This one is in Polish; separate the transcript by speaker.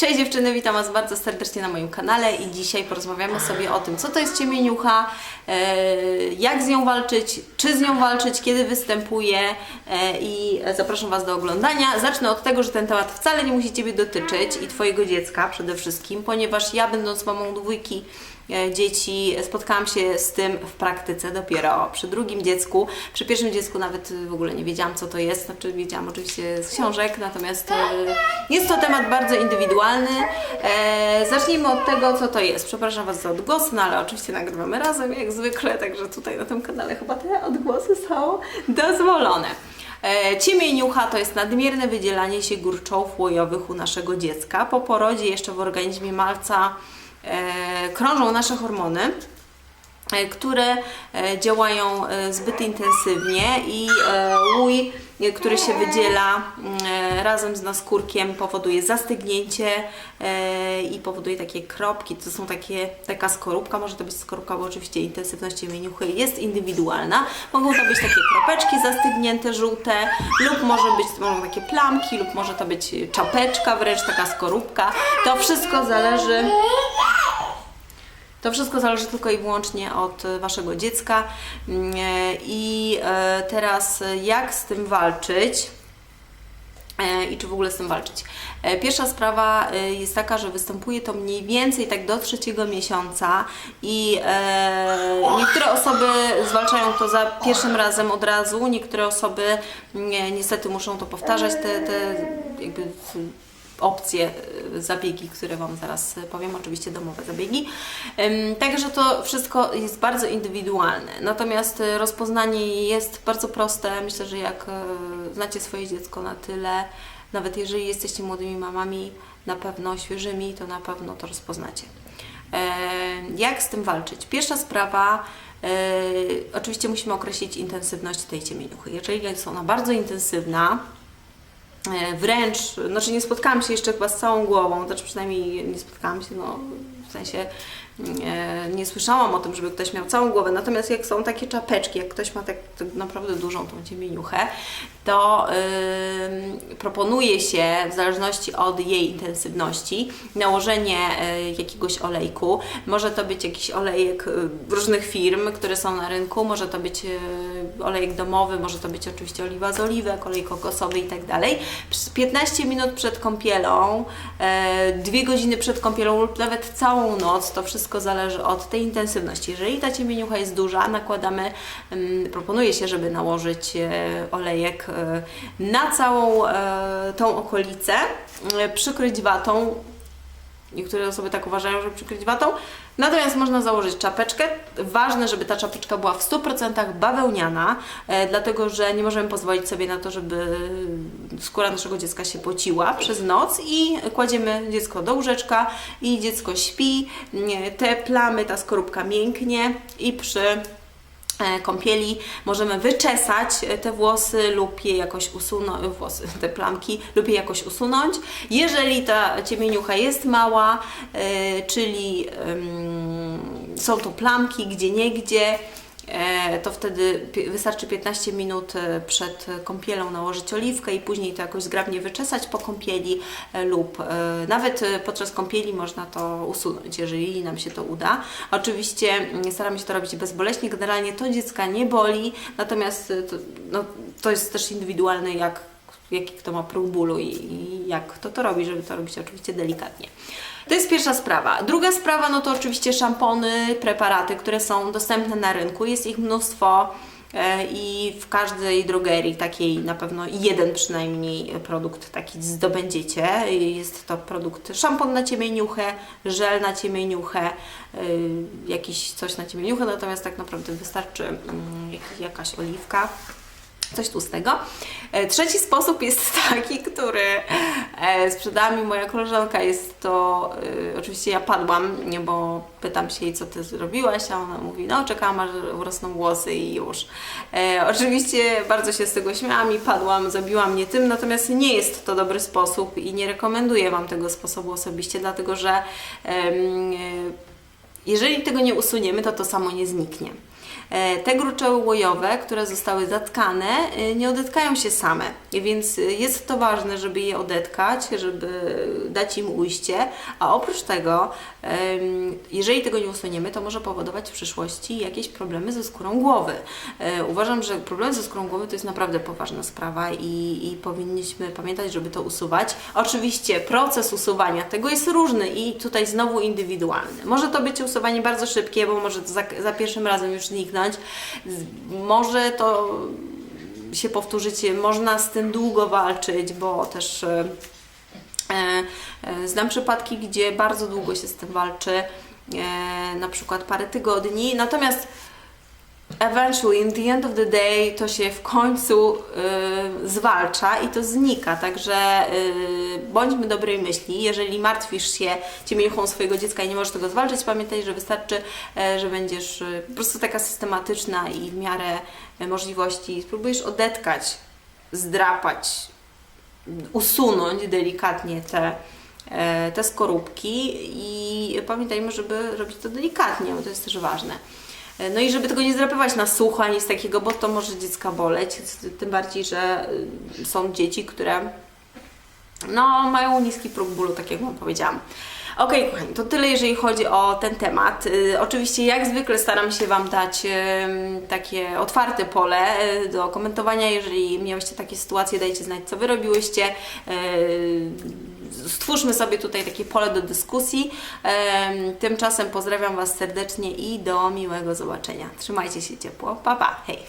Speaker 1: Cześć dziewczyny, witam Was bardzo serdecznie na moim kanale i dzisiaj porozmawiamy sobie o tym, co to jest ciemieniucha, e, jak z nią walczyć, czy z nią walczyć, kiedy występuje e, i zapraszam Was do oglądania. Zacznę od tego, że ten temat wcale nie musi Ciebie dotyczyć i Twojego dziecka przede wszystkim, ponieważ ja będąc mamą dwójki dzieci spotkałam się z tym w praktyce dopiero przy drugim dziecku. Przy pierwszym dziecku nawet w ogóle nie wiedziałam, co to jest. Znaczy, wiedziałam oczywiście z książek, natomiast e, jest to temat bardzo indywidualny. E, zacznijmy od tego, co to jest. Przepraszam Was za odgłosy, no ale oczywiście nagrywamy razem, jak zwykle, także tutaj na tym kanale chyba te odgłosy są dozwolone. E, Ciemieniucha to jest nadmierne wydzielanie się górczołów łojowych u naszego dziecka. Po porodzie jeszcze w organizmie malca e, krążą nasze hormony, e, które e, działają e, zbyt intensywnie i e, łój, e, który się wydziela mm, e, razem z naskórkiem powoduje zastygnięcie e, i powoduje takie kropki, to są takie, taka skorupka, może to być skorupka, bo oczywiście intensywność ciemieniuchy jest indywidualna. Mogą to być takie kropeczki zastygnięte, żółte lub może być mogą takie plamki lub może to być czapeczka, wręcz taka skorupka. To wszystko zależy to wszystko zależy tylko i wyłącznie od e, Waszego dziecka. Mm, e, I e, teraz jak z tym walczyć? I czy w ogóle z tym walczyć? Pierwsza sprawa jest taka, że występuje to mniej więcej tak do trzeciego miesiąca i niektóre osoby zwalczają to za pierwszym razem od razu, niektóre osoby nie, niestety muszą to powtarzać, te, te jakby opcje, y, zabiegi, które Wam zaraz y, powiem, oczywiście domowe zabiegi. Także to wszystko jest bardzo indywidualne. Natomiast y, rozpoznanie jest bardzo proste. Myślę, że jak znacie swoje dziecko na tyle, nawet jeżeli jesteście młodymi mamami, na pewno świeżymi, to na pewno to rozpoznacie. Jak z tym walczyć? Pierwsza sprawa, oczywiście musimy określić intensywność tej ciemieniuchy. Jeżeli jest ona bardzo intensywna, wręcz, znaczy nie spotkałam się jeszcze chyba z całą głową, znaczy przynajmniej nie spotkałam się, no w sensie e, nie słyszałam o tym, żeby ktoś miał całą głowę, natomiast jak są takie czapeczki, jak ktoś ma tak, tak naprawdę dużą tą ciemieniuchę, to ym, proponuje się w zależności od jej intensywności nałożenie e, jakiegoś olejku. Może to być jakiś olejek e, różnych firm, które są na rynku, może to być e, olejek domowy, może to być oczywiście oliwa z oliwek, olej kokosowy i tak dalej. Przez 15 minut przed kąpielą, e, dwie godziny przed kąpielą lub nawet całą noc, to wszystko zależy od tej intensywności. Jeżeli ta ciemieniucha jest duża, nakładamy, mm, proponuje się, żeby nałożyć e, olejek e, na całą e, tą okolicę, e, przykryć watą, Niektóre osoby tak uważają, żeby przykryć watą. Natomiast można założyć czapeczkę. Ważne, żeby ta czapeczka była w 100% bawełniana, e, dlatego że nie możemy pozwolić sobie na to, żeby skóra naszego dziecka się pociła przez noc i kładziemy dziecko do łóżeczka i dziecko śpi. Te plamy, ta skorupka mięknie i przy kąpieli możemy wyczesać e, te włosy lub je jakoś usunąć, włosy, te plamki lub je jakoś usunąć. Jeżeli ta ciemieniucha jest mała, e, czyli są to plamki gdzie niegdzie, e, to wtedy wystarczy 15 minut e, przed kąpielą nałożyć oliwkę i później to jakoś zgrabnie wyczesać po kąpieli e, lub e, nawet e, podczas kąpieli można to usunąć, jeżeli nam się to uda. Oczywiście mm, staramy się to robić bezboleśnie, generalnie to dziecka nie boli, natomiast e, to, no, to jest też indywidualne jak jaki kto ma próg bólu i, i jak kto to robi, żeby to robić oczywiście delikatnie. To jest pierwsza sprawa. Druga sprawa, no to oczywiście szampony, preparaty, które są dostępne na rynku. Jest ich mnóstwo e, i w każdej drogerii takiej na pewno jeden przynajmniej produkt taki zdobędziecie. Jest to produkt szampon na ciemieniuchę, żel na ciemieniuchę, y, jakiś coś na ciemieniuchę, natomiast tak naprawdę wystarczy mm, jak- jakaś oliwka coś tłustego. E, Trzeci sposób jest taki, który e, sprzedała mi moja koleżanka. Jest to, e, oczywiście ja padłam, bo pytam się jej, co ty zrobiłaś, a ona mówi, no czekałam aż urosną włosy i już. Oczywiście bardzo się z tego śmiałam i padłam, zabiła mnie tym, natomiast nie jest to dobry sposób i nie rekomenduję Wam tego sposobu osobiście, dlatego że jeżeli tego nie usuniemy, to to samo nie zniknie. E, Te gruczoły łojowe, które zostały zatkane, e, nie odetkają się same, więc e, jest to ważne, żeby je odetkać, żeby dać im ujście, a oprócz tego, jeżeli tego nie usuniemy, to może powodować w przyszłości jakieś problemy ze skórą głowy. Uważam, że problemy ze skórą głowy to jest naprawdę poważna sprawa i, i powinniśmy pamiętać, żeby to usuwać. Oczywiście proces usuwania tego jest różny i tutaj znowu indywidualny. Może to być usuwanie bardzo szybkie, bo może za, za pierwszym razem już zniknąć. Może to się powtórzyć, można z tym długo walczyć, bo też e, e, znam przypadki, gdzie bardzo długo się z tym walczy, e, na przykład parę tygodni. Natomiast eventually, in the end of the day, to się w końcu y, zwalcza i to znika. Także y, bądźmy dobrej myśli. Jeżeli martwisz się ciemieniuchą swojego dziecka i nie możesz tego zwalczyć, pamiętaj, że wystarczy, e, że będziesz y, po prostu taka systematyczna i w miarę e, możliwości spróbujesz odetkać, zdrapać, usunąć delikatnie te, e, te skorupki i pamiętajmy, żeby robić to delikatnie, bo to jest też ważne. E, No i żeby tego nie zdrapywać na sucho, nic takiego, bo to może dziecka boleć. Tym bardziej, że y, są dzieci, które no, mają niski próg bólu, tak jak Wam powiedziałam. Okej, kochani, to tyle, jeżeli chodzi o ten temat. Y, oczywiście, jak zwykle, staram się Wam dać takie otwarte pole y, do komentowania. Jeżeli miałyście takie sytuacje, dajcie znać, co Wy robiłyście. Stwórzmy sobie tutaj takie pole do dyskusji. Ym, tymczasem pozdrawiam Was serdecznie i do miłego zobaczenia. Trzymajcie się ciepło. Pa, pa, hej!